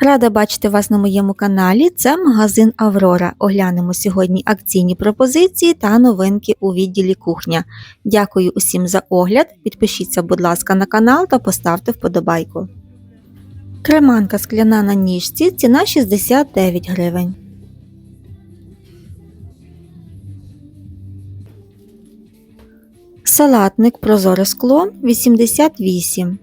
Рада бачити вас на моєму каналі. Це магазин Аврора. Оглянемо сьогодні акційні пропозиції та новинки у відділі кухня. Дякую усім за огляд. Підпишіться, будь ласка, на канал та поставте вподобайку. Креманка скляна на ніжці, ціна 69 гривень. Салатник прозоре скло 88.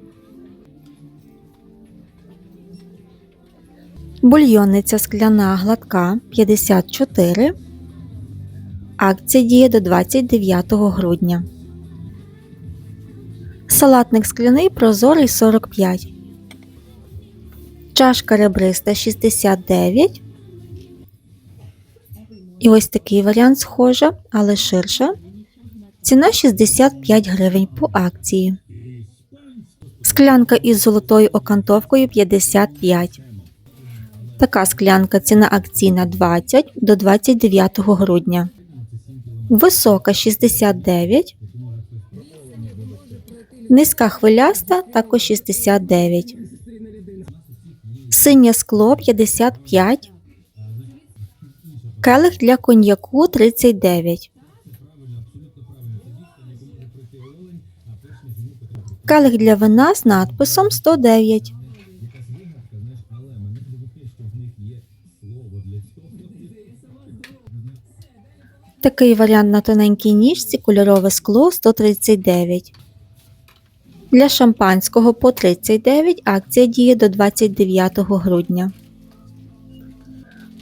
Бульйонниця скляна гладка 54. Акція діє до 29 грудня. Салатник скляний прозорий 45. Чашка ребриста 69. І ось такий варіант схожа, але ширша. Ціна 65 гривень по акції. Склянка із золотою окантовкою 55. Така склянка ціна акційна 20 до 29 грудня. Висока 69. Низька хвиляста також 69. Синє скло 55. Келих для коньяку 39. Келих для вина з надписом 109. Такий варіант на тоненькій ніжці кольорове скло 139. Для шампанського по 39 акція діє до 29 грудня.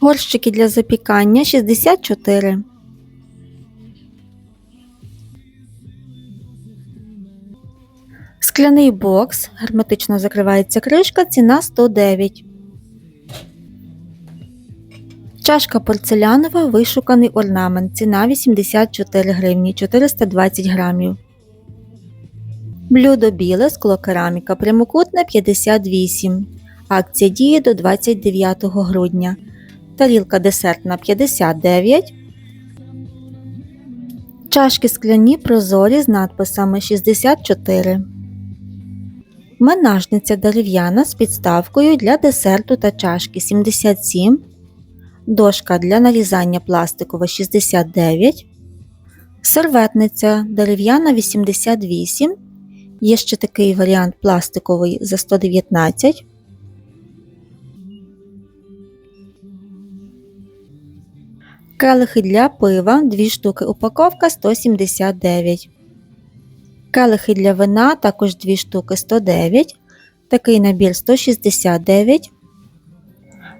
Горщики для запікання 64. Скляний бокс. Герметично закривається кришка. Ціна 109. Чашка порцелянова, вишуканий орнамент. Ціна 84 гривні 420 грамів. Блюдо біле, склокераміка прямокутне 58. Акція діє до 29 грудня. Тарілка десертна 59. Чашки скляні прозорі з надписами 64. Менажниця дерев'яна з підставкою для десерту та чашки 77. Дошка для нарізання пластикова 69. Серветниця дерев'яна 88. Є ще такий варіант пластиковий за 119. Келихи для пива 2 штуки упаковка 179. Келихи для вина також 2 штуки 109. Такий набір 169.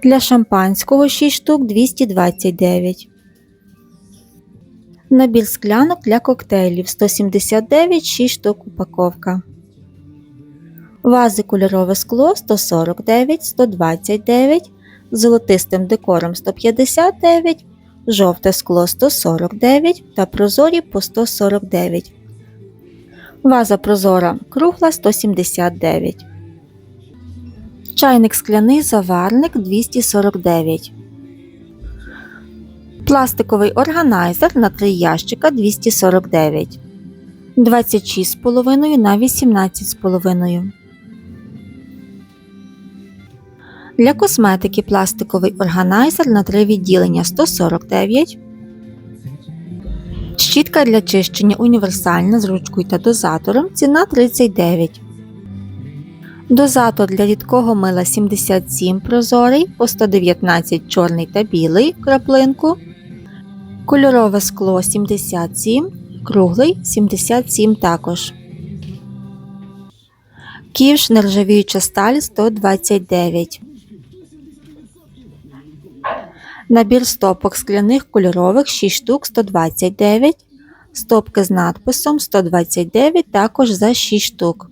Для шампанського 6 штук 229. Набір склянок для коктейлів 179 6 штук упаковка. Вази кольорове скло 149 129, золотистим декором 159, жовте скло 149 та прозорі по 149. Ваза прозора кругла 179. Чайник скляний заварник 249. Пластиковий органайзер на 3 ящика 249. 26,5 на 18,5. Для косметики пластиковий органайзер на 3 відділення 149. Щітка для чищення універсальна з ручкою та дозатором. Ціна 39. Дозатор для рідкого мила 77 прозорий по 119 чорний та білий краплинку. Кольорове скло 77, круглий 77 також. Ківш нержавіюча сталь 129. Набір стопок скляних кольорових 6 штук 129. Стопки з надписом 129 також за 6 штук.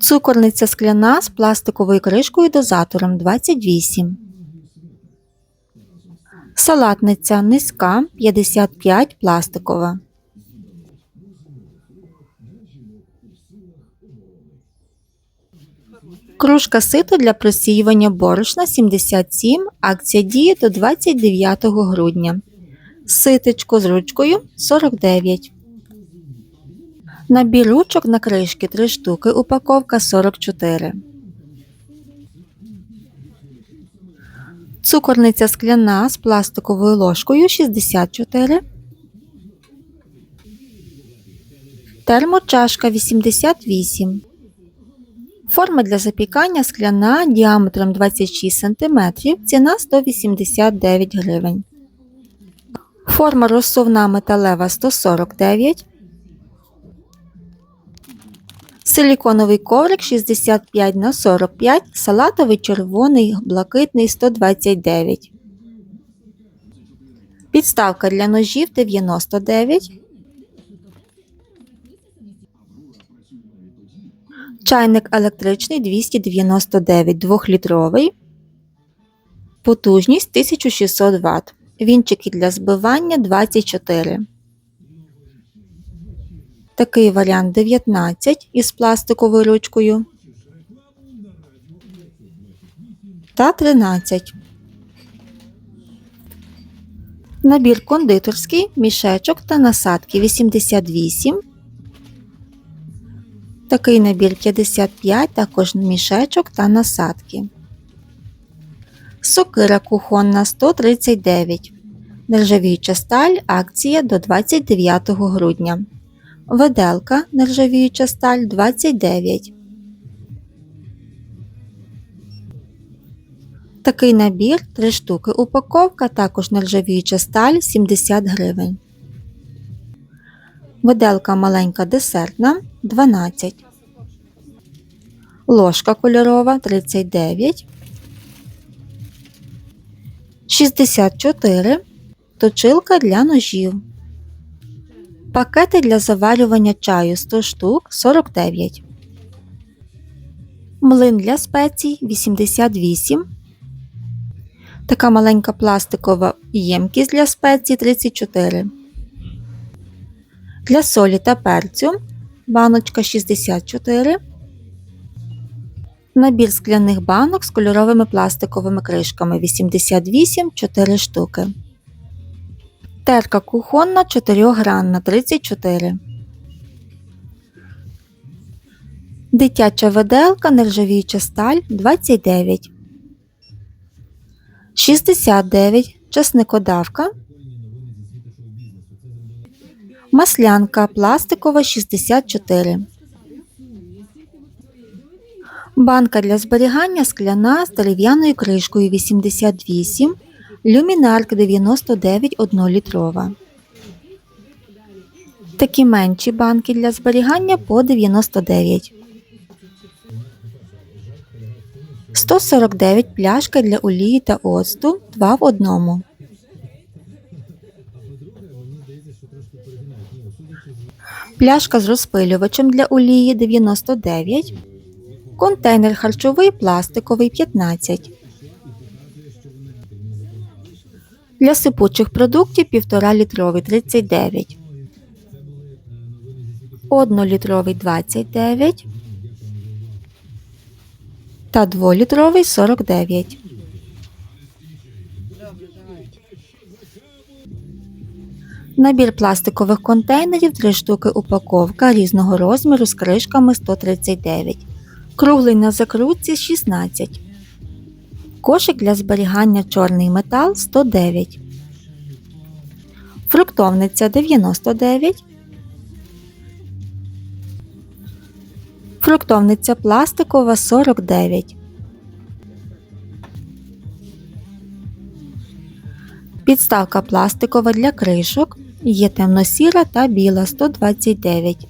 Цукорниця скляна з пластиковою кришкою дозатором 28. Салатниця низька 55 пластикова. Кружка сито для просіювання борошна 77. Акція діє до 29 грудня. Ситечко з ручкою 49. Набір ручок на кришки 3 штуки, упаковка 44. Цукорниця скляна з пластиковою ложкою 64. Термочашка 88. Форма для запікання скляна діаметром 26 см, ціна 189 гривень. Форма розсувна металева 149. Силіконовий коврик 65 на 45, салатовий червоний, блакитний 129. Підставка для ножів 99. Чайник електричний 299 2-літровий. Потужність 1600 Вт. Вінчики для збивання 24. Такий варіант 19 із пластиковою ручкою. Та 13. Набір кондитерський, мішечок та насадки 88. Такий набір 55, також мішечок та насадки. Сокира кухонна 139. Нержавіюча сталь акція до 29 грудня. Веделка нержавіюча сталь 29. Такий набір 3 штуки. Упаковка також нержавіюча сталь 70 гривень. Виделка маленька десертна 12. Ложка кольорова 39. 64. Точилка для ножів. Пакети для заварювання чаю 100 штук 49. Млин для спецій 88. Така маленька пластикова ємкість для спецій 34. Для солі та перцю баночка 64. Набір скляних банок з кольоровими пластиковими кришками 88 4 штуки. Терка кухонна 4гранна 34. Дитяча виделка нержавіюча сталь 29. 69. Часникодавка. Маслянка пластикова 64. Банка для зберігання скляна з дерев'яною кришкою 88. Люмінарк 99 1-літрова. Такі менші банки для зберігання по 99. 149 пляшка для олії та оцту 2 в одному. Пляшка з розпилювачем для олії 99. Контейнер харчовий пластиковий 15. Для сипучих продуктів 1,5 літровий 39. 1 літровий 29 та 2 літровий 49. Набір пластикових контейнерів 3 штуки упаковка різного розміру з кришками 139. Круглий на закрутці 16. Кошик для зберігання чорний метал 109. Фруктовниця 99. Фруктовниця пластикова 49. Підставка пластикова для кришок. Є темно-сіра та біла 129.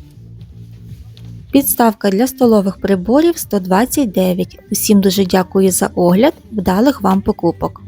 Підставка для столових приборів 129. Усім дуже дякую за огляд. Вдалих вам покупок!